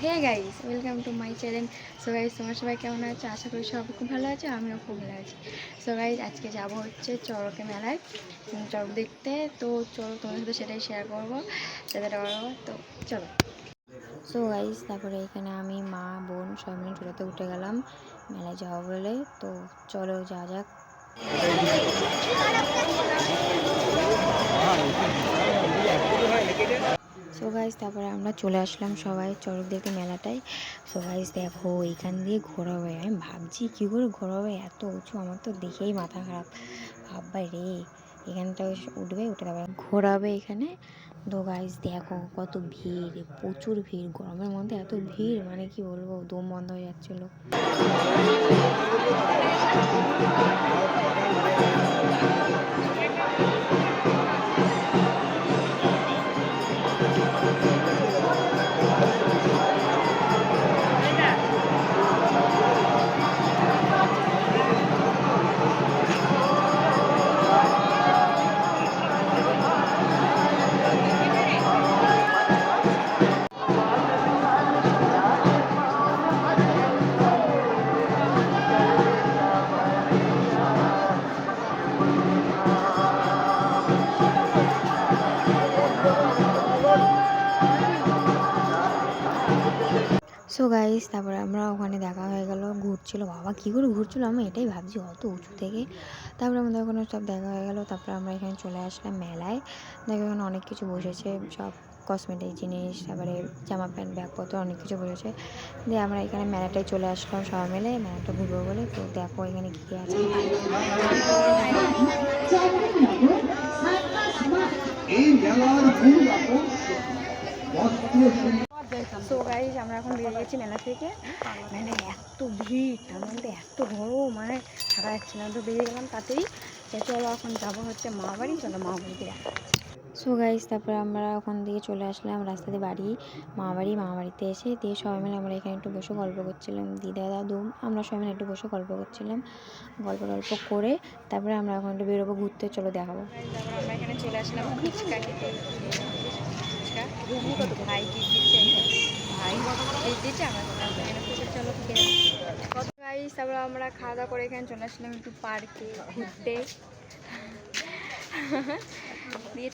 Hey guys, welcome to my channel. So guys, তোমার সবাই কেমন আছে? আশা করি সবাই খুব ভালো আছে, আমিও খুব ভালো আছি। সো গাইস, আজকে যাব হচ্ছে চড়কে মেলায় চড়ক দেখতে। তো চলো তোমার সাথে সেটাই শেয়ার করব। সেটা করব তো চলো। সো গাইস, তারপরে এখানে আমি মা, বোন সব মিলে টোটোতে উঠে গেলাম, মেলায় যাব বলে। তো চলো যা যাক। সো গাইজ তারপরে আমরা চলে আসলাম সবাই চড়ক দেখতে মেলাটায়। সো গাইজ দেখো এইখান দিয়ে ঘোরাবে। আমি ভাবছি কী করে ঘোরাবে? এত উঁচু, আমার তো দেখেই মাথা খারাপ। ভাববাই রে, এখানটা উঠবে, উঠে তারপরে ঘোরাবে এখানে। তো গাইজ দেখো, কত ভিড়, প্রচুর ভিড়, গরমের মধ্যে এত ভিড় মানে কি বলব, দম বন্ধ হয়ে যাচ্ছিল। সো গাইস তারপরে আমরা ওখানে দেখা হয়ে গেল, ঘুরছিল। বাবা, কী করে ঘুরছিল? আমি এটাই ভাবছি, অত উঁচু থেকে। তারপরে আমাদের ওখানে সব দেখা হয়ে গেল। তারপরে আমরা এখানে চলে আসলাম মেলায়। দেখো, এখানে অনেক কিছু বসেছে। সব কসমেটিক জিনিস, তারপরে জামা প্যান্ট, ব্যাগপত্র, অনেক কিছু বসেছে। দিয়ে আমরা এখানে মেলাটায় চলে আসলাম সবাই মিলে। মেলাটা ঘুরবো বলে। তো দেখো এখানে কী কী আছে। সো গাইজ আমরা এখন বেরিয়ে গেছি মেলা থেকে। মানে এত ভিড় তার মধ্যে এত বড় মানে থাকা যাচ্ছে না। তো বেরিয়ে গেলাম তাতেই। চলো এখন যাব হচ্ছে মা বাড়ি চলো মা বাড়িতে দেখা সো গাইজ তারপরে আমরা ওখান থেকে চলে আসলাম রাস্তা দিয়ে বাড়ি মা বাড়ি মা বাড়িতে এসে দিয়ে সবাই মিলে আমরা এখানে একটু বসে গল্প করছিলাম। দিদা দাদু আমরা সবাই মিলে একটু বসে গল্প করছিলাম। গল্প টল্প করে তারপরে আমরা এখন একটু বেরোবো ঘুরতে চলো দেখাবো। আমরা এখানে চলে আসলাম ফুচকা কত ভাই, কি দিচ্ছে? ভাই দিচ্ছে আমার চলো, খেয়ে কত গাইস তারপরে আমরা খাওয়া দাওয়া করে এখানে চলে আসলাম একটু পার্কে ঘুরতে। দিয়ে